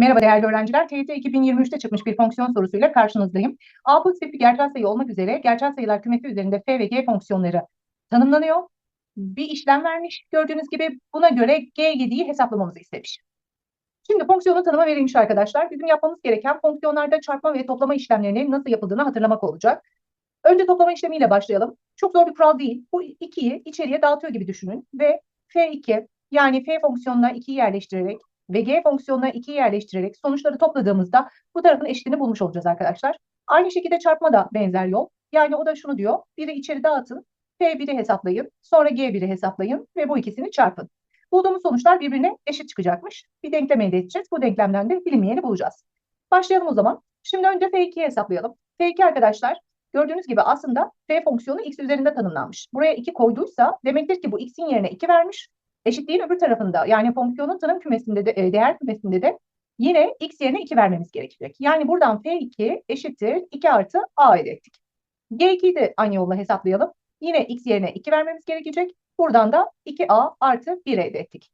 Merhaba değerli öğrenciler. TYT 2023'te çıkmış bir fonksiyon sorusuyla karşınızdayım. A pozitif bir gerçel sayı olmak üzere gerçel sayılar kümesi üzerinde f ve g fonksiyonları tanımlanıyor. Bir işlem vermiş. Gördüğünüz gibi buna göre g7'yi hesaplamamızı istemiş. Şimdi fonksiyonun tanımı verilmiş arkadaşlar. Bizim yapmamız gereken fonksiyonlarda çarpma ve toplama işlemlerinin nasıl yapıldığını hatırlamak olacak. Önce toplama işlemiyle başlayalım. Çok zor bir kural değil. Bu 2'yi içeriye dağıtıyor gibi düşünün ve f2 yani f fonksiyonuna 2'yi yerleştirerek ve g fonksiyonuna 2'yi yerleştirerek sonuçları topladığımızda bu tarafın eşitini bulmuş olacağız arkadaşlar. Aynı şekilde çarpma da benzer yol. Yani o da şunu diyor. Biri içeri dağıtın. P1'i hesaplayın. Sonra G1'i hesaplayın ve bu ikisini çarpın. Bulduğumuz sonuçlar birbirine eşit çıkacakmış. Bir denklem elde edeceğiz. Bu denklemden de bilinmeyeni bulacağız. Başlayalım o zaman. Şimdi önce F2'yi hesaplayalım. F2 arkadaşlar gördüğünüz gibi aslında F fonksiyonu x üzerinde tanımlanmış. Buraya 2 koyduysa demektir ki bu x'in yerine 2 vermiş. Eşitliğin öbür tarafında yani fonksiyonun tanım kümesinde de e, değer kümesinde de yine x yerine 2 vermemiz gerekecek. Yani buradan f2 eşittir 2 artı a elde ettik. g2'yi de aynı yolla hesaplayalım. Yine x yerine 2 vermemiz gerekecek. Buradan da 2a artı 1 elde ettik.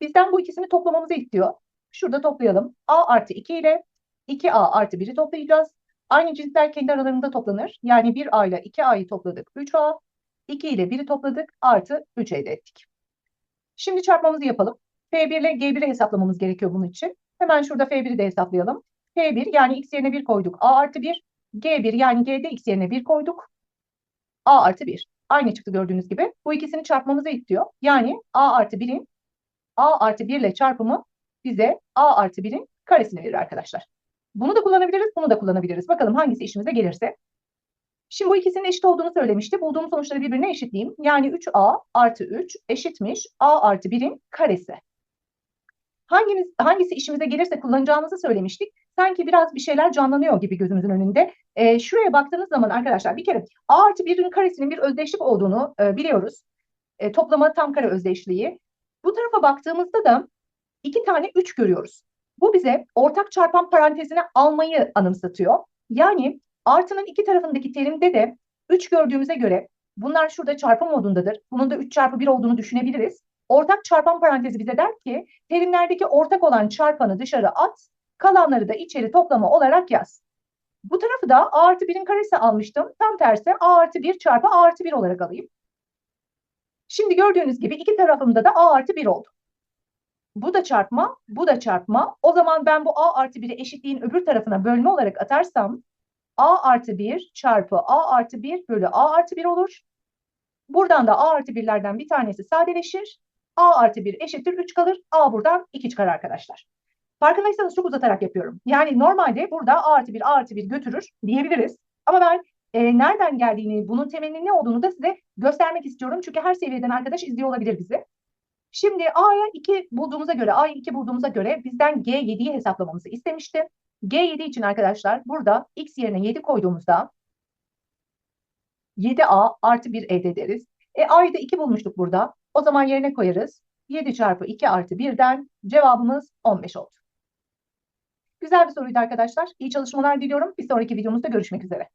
Bizden bu ikisini toplamamızı istiyor. Şurada toplayalım. a artı 2 ile 2a artı 1'i toplayacağız. Aynı cinsler kendi aralarında toplanır. Yani 1a ile 2a'yı topladık 3a. 2 ile 1'i topladık artı 3 elde ettik. Şimdi çarpmamızı yapalım. F1 ile G1'i hesaplamamız gerekiyor bunun için. Hemen şurada F1'i de hesaplayalım. F1 yani x yerine 1 koyduk. A artı 1. G1 yani G'de x yerine 1 koyduk. A artı 1. Aynı çıktı gördüğünüz gibi. Bu ikisini çarpmamızı istiyor. Yani A artı 1'in A artı 1 ile çarpımı bize A artı 1'in karesini verir arkadaşlar. Bunu da kullanabiliriz, bunu da kullanabiliriz. Bakalım hangisi işimize gelirse. Şimdi bu ikisinin eşit olduğunu söylemişti. Bulduğum sonuçları birbirine eşitleyeyim. Yani 3a artı 3 eşitmiş a artı 1'in karesi. Hangimiz, hangisi işimize gelirse kullanacağımızı söylemiştik. Sanki biraz bir şeyler canlanıyor gibi gözümüzün önünde. E, şuraya baktığınız zaman arkadaşlar bir kere a artı 1'in karesinin bir özdeşlik olduğunu e, biliyoruz. E, toplama tam kare özdeşliği. Bu tarafa baktığımızda da iki tane 3 görüyoruz. Bu bize ortak çarpan parantezine almayı anımsatıyor. Yani Artının iki tarafındaki terimde de 3 gördüğümüze göre bunlar şurada çarpım modundadır. Bunun da 3 çarpı 1 olduğunu düşünebiliriz. Ortak çarpan parantezi bize der ki terimlerdeki ortak olan çarpanı dışarı at, kalanları da içeri toplama olarak yaz. Bu tarafı da a artı 1'in karesi almıştım. Tam tersi a artı 1 çarpı a artı 1 olarak alayım. Şimdi gördüğünüz gibi iki tarafımda da a artı 1 oldu. Bu da çarpma, bu da çarpma. O zaman ben bu a artı 1'i eşitliğin öbür tarafına bölme olarak atarsam a artı 1 çarpı a artı 1 bölü a artı 1 olur. Buradan da a artı 1'lerden bir tanesi sadeleşir. a artı 1 eşittir 3 kalır. a buradan 2 çıkar arkadaşlar. Farkındaysanız çok uzatarak yapıyorum. Yani normalde burada a artı 1 a artı 1 götürür diyebiliriz. Ama ben e, nereden geldiğini, bunun temelinin ne olduğunu da size göstermek istiyorum. Çünkü her seviyeden arkadaş izliyor olabilir bizi. Şimdi A'ya 2 bulduğumuza göre, A'yı 2 bulduğumuza göre bizden G7'yi hesaplamamızı istemişti. G7 için arkadaşlar burada x yerine 7 koyduğumuzda 7a artı 1 elde ederiz. E a'yı da 2 bulmuştuk burada. O zaman yerine koyarız. 7 çarpı 2 artı 1'den cevabımız 15 oldu. Güzel bir soruydu arkadaşlar. İyi çalışmalar diliyorum. Bir sonraki videomuzda görüşmek üzere.